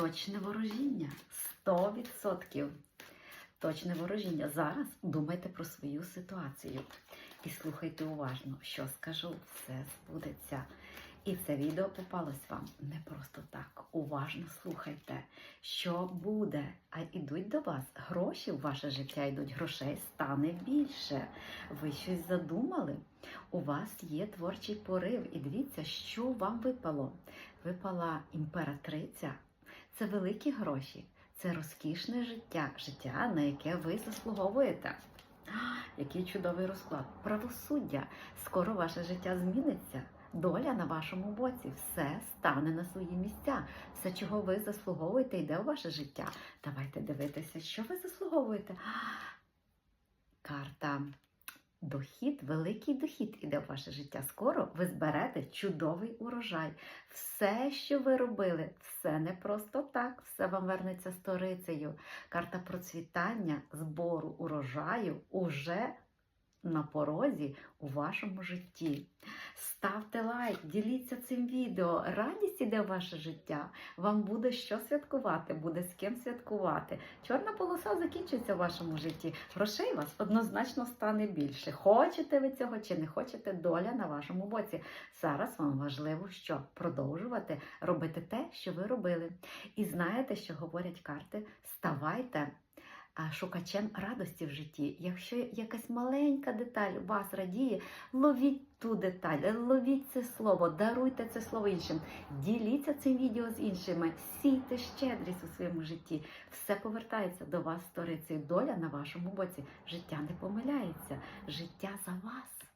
Точне ворожіння. 100%. Точне ворожіння. Зараз думайте про свою ситуацію і слухайте уважно, що скажу, все збудеться. І це відео попалось вам не просто так. Уважно слухайте, що буде. А йдуть до вас гроші в ваше життя йдуть, грошей стане більше. Ви щось задумали? У вас є творчий порив. І дивіться, що вам випало. Випала імператриця. Це великі гроші, це розкішне життя, життя, на яке ви заслуговуєте. Який чудовий розклад. Правосуддя. Скоро ваше життя зміниться. Доля на вашому боці, все стане на свої місця. Все, чого ви заслуговуєте, йде у ваше життя. Давайте дивитися, що ви заслуговуєте. Дохід, великий дохід іде в ваше життя. Скоро ви зберете чудовий урожай. Все, що ви робили, все не просто так, все вам вернеться сторицею. Карта процвітання, збору урожаю уже на порозі у вашому житті. Ставте лайк, діліться цим відео. Радість іде в ваше життя. Вам буде що святкувати, буде з ким святкувати. Чорна полоса закінчиться в вашому житті. Грошей вас однозначно стане більше. Хочете ви цього чи не хочете, доля на вашому боці. Зараз вам важливо що продовжувати робити те, що ви робили. І знаєте, що говорять карти? Ставайте шукачем радості в житті. Якщо якась маленька деталь вас радіє, ловіть ту деталь, ловіть це слово, даруйте це слово іншим, діліться цим відео з іншими, сійте щедрість у своєму житті. Все повертається до вас сторицею. Доля на вашому боці. Життя не помиляється, життя за вас.